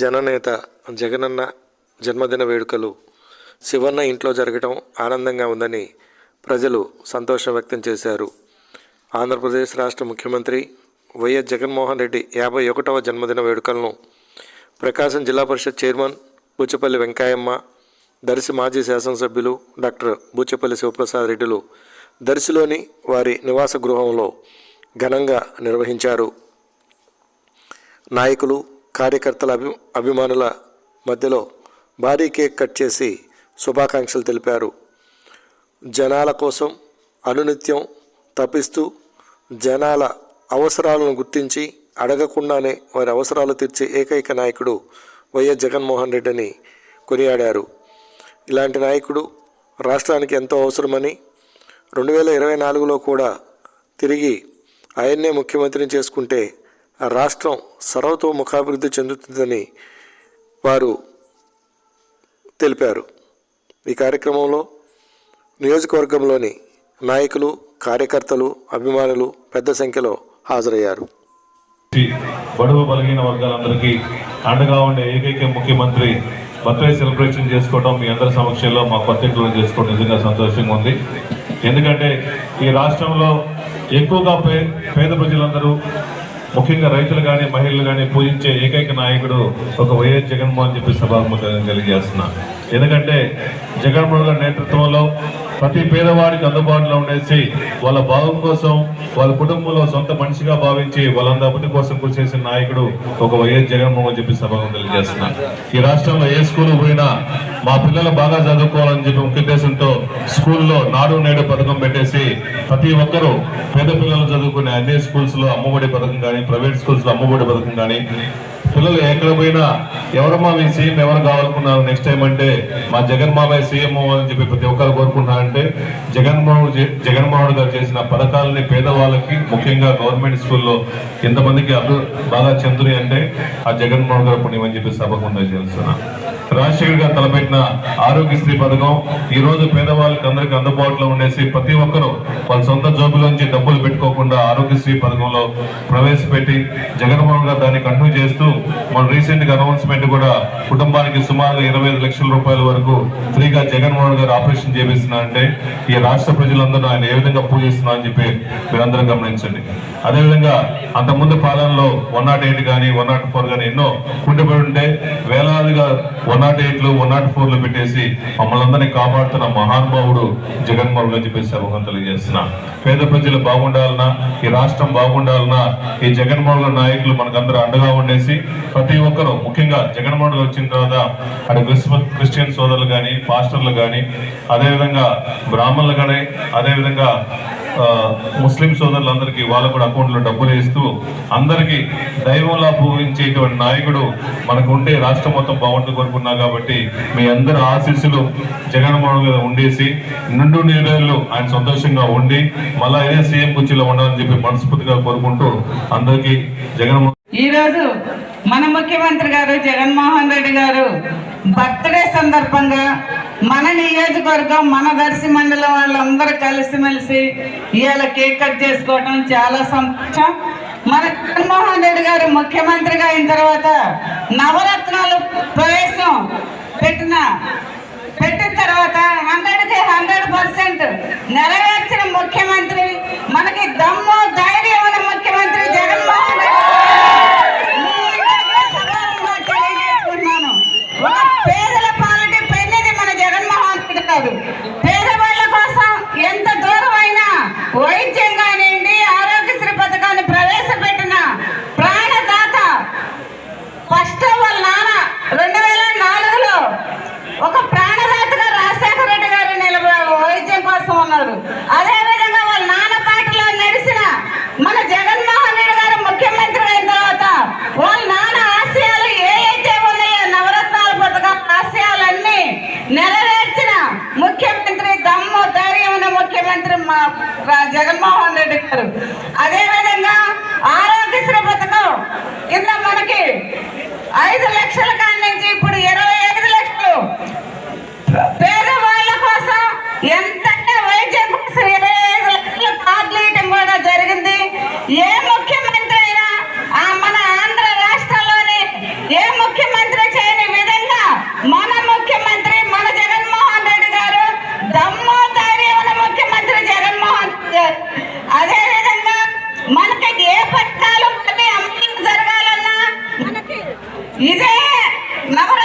జననేత జగనన్న జన్మదిన వేడుకలు శివన్న ఇంట్లో జరగటం ఆనందంగా ఉందని ప్రజలు సంతోషం వ్యక్తం చేశారు. ఆంధ్రప్రదేశ్ రాష్ట్ర ముఖ్యమంత్రి వైఎస్ జగన్మోహన్ రెడ్డి యాభై ఒకటవ జన్మదిన వేడుకలను ప్రకాశం జిల్లా పరిషత్ చైర్మన్ బూచపల్లి వెంకాయమ్మ దర్శి మాజీ శాసనసభ్యులు డాక్టర్ బూచపల్లి శివప్రసాద్ రెడ్డిలు దర్శిలోని వారి నివాస గృహంలో ఘనంగా నిర్వహించారు. నాయకులు కార్యకర్తల అభి అభిమానుల మధ్యలో భారీ కేక్ కట్ చేసి శుభాకాంక్షలు తెలిపారు. జనాల కోసం అనునిత్యం తప్పిస్తూ జనాల అవసరాలను గుర్తించి అడగకుండానే వారి అవసరాలు తీర్చే ఏకైక నాయకుడు వైఎస్ జగన్మోహన్ రెడ్డి అని కొనియాడారు. ఇలాంటి నాయకుడు రాష్ట్రానికి ఎంతో అవసరమని రెండు వేల ఇరవై నాలుగులో కూడా తిరిగి ఆయన్నే ముఖ్యమంత్రిని చేసుకుంటే రాష్ట్రం సర్వతోముఖాభివృద్ధి చెందుతుందని వారు తెలిపారు. ఈ కార్యక్రమంలో నియోజకవర్గంలోని నాయకులు కార్యకర్తలు అభిమానులు పెద్ద సంఖ్యలో హాజరయ్యారు. బడుగు బలహీన వర్గాలందరికీ అండగా ఉండే ఏకైక ముఖ్యమంత్రి బర్త్డే సెలబ్రేషన్ చేసుకోవడం మీ అందరి సమక్షంలో మా కొత్త చేసుకోవడం నిజంగా సంతోషంగా ఉంది. ఎందుకంటే ఈ రాష్ట్రంలో ఎక్కువగా పే పేద ప్రజలందరూ ముఖ్యంగా రైతులు కానీ మహిళలు కానీ పూజించే ఏకైక నాయకుడు ఒక వైఎస్ జగన్మోహన్ చెప్పి సభాముఖంగా తెలియజేస్తున్నా. ఎందుకంటే జగన్మోహన్ గారి నేతృత్వంలో ప్రతి పేదవాడికి అందుబాటులో ఉండేసి వాళ్ళ భావం కోసం వాళ్ళ కుటుంబంలో సొంత మనిషిగా భావించి వాళ్ళందరి అభివృద్ధి కోసం కృషి చేసిన నాయకుడు ఒక వైఎస్ జగన్మోహన్ చెప్పి సభకు తెలియజేస్తున్నా. ఈ రాష్ట్రంలో ఏ స్కూల్ పోయినా మా పిల్లలు బాగా చదువుకోవాలని చెప్పి ముఖ్య ఉద్దేశంతో స్కూల్లో నాడు నేడు పథకం పెట్టేసి ప్రతి ఒక్కరూ పేద పిల్లలు చదువుకునే అన్ని స్కూల్స్లో అమ్మఒడి పథకం కానీ ప్రైవేట్ స్కూల్స్లో అమ్మఒడి పథకం కానీ పిల్లలు ఎక్కడ పోయినా ఎవరమ్మా మీ సీఎం ఎవరు కావాలనుకున్నారు నెక్స్ట్ టైం అంటే మా జగన్ సీఎం అని చెప్పి ప్రతి ఒక్కరు కోరుకుంటున్నారంటే జగన్మోహన్ జగన్మోహన్ గారు చేసిన పథకాలని పేదవాళ్ళకి ముఖ్యంగా గవర్నమెంట్ స్కూల్లో ఎంతమందికి అభి బాగా చెందుని అంటే ఆ జగన్మోహన్ గారు పుణ్యమని చెప్పి సభకు ముందు రాజశేఖర్ గారు తలపెట్టిన ఆరోగ్యశ్రీ పథకం ఈ రోజు పేదవాళ్ళకి అందరికి అందుబాటులో ఉండేసి ప్రతి ఒక్కరూ వాళ్ళ సొంత జోబులోంచి డబ్బులు పెట్టుకోకుండా ఆరోగ్యశ్రీ పథకంలో ప్రవేశపెట్టి జగన్మోహన్ గారు దాన్ని కంటిన్యూ చేస్తూ మన రీసెంట్గా అనౌన్స్మెంట్ కూడా కుటుంబానికి సుమారుగా ఇరవై ఐదు లక్షల రూపాయల వరకు ఫ్రీగా జగన్మోహన్ గారు ఆపరేషన్ చేపిస్తున్నా అంటే ఈ రాష్ట్ర ప్రజలందరూ ఆయన ఏ విధంగా పూజిస్తున్నా అని చెప్పి మీరందరూ గమనించండి. అదేవిధంగా అంతకుముందు పాలనలో వన్ నాట్ ఎయిట్ కానీ వన్ నాట్ ఫోర్ కానీ ఎన్నో కుండిపోయి ఉంటే వేలాదిగా వన్ నాట్ ఎయిట్లు వన్ నాట్ ఫోర్లు పెట్టేసి మమ్మల్ని అందరినీ కాపాడుతున్న మహానుభావుడు జగన్మోహన్ అని చెప్పేసి సభకు తెలియజేస్తున్నా. పేద ప్రజలు బాగుండాలన్నా ఈ రాష్ట్రం బాగుండాలన్నా ఈ జగన్మోహన్ నాయకులు మనకందరూ అండగా ఉండేసి ప్రతి ఒక్కరూ ముఖ్యంగా జగన్మోహన్ వచ్చిన తర్వాత అటు క్రిస్మస్ క్రిస్టియన్ సోదరులు కానీ పాస్టర్లు కానీ అదేవిధంగా బ్రాహ్మణులు కానీ అదేవిధంగా ముస్లిం సోదరులందరికీ వాళ్ళ కూడా అకౌంట్లో డబ్బులు వేస్తూ అందరికీ దైవంలా పూజించేటువంటి నాయకుడు మనకు ఉంటే రాష్ట్రం మొత్తం బాగుంటుంది కోరుకున్నా కాబట్టి మీ అందరి ఆశీస్సులు జగన్మోహన్ మీద ఉండేసి నిండు నీరేళ్ళు ఆయన సంతోషంగా ఉండి మళ్ళా ఇదే సీఎం కుర్చీలో ఉండాలని చెప్పి మనస్ఫూర్తిగా కోరుకుంటూ అందరికీ జగన్మోహన్ ఈరోజు మన ముఖ్యమంత్రి గారు జగన్మోహన్ రెడ్డి గారు బర్త్డే సందర్భంగా మన నియోజకవర్గం మన దర్శి మండలం వాళ్ళందరూ కలిసిమెలిసి ఇవాళ కేక్ కట్ చేసుకోవడం చాలా సంతోషం. మన జగన్మోహన్ రెడ్డి గారు ముఖ్యమంత్రిగా అయిన తర్వాత నవరత్నాలు ప్రవేశం పెట్టిన పెట్టిన తర్వాత హండ్రెడ్కి హండ్రెడ్ పర్సెంట్ నెరవేర్చిన ముఖ్యమంత్రి మనకి దమ్ము ఇదే నవర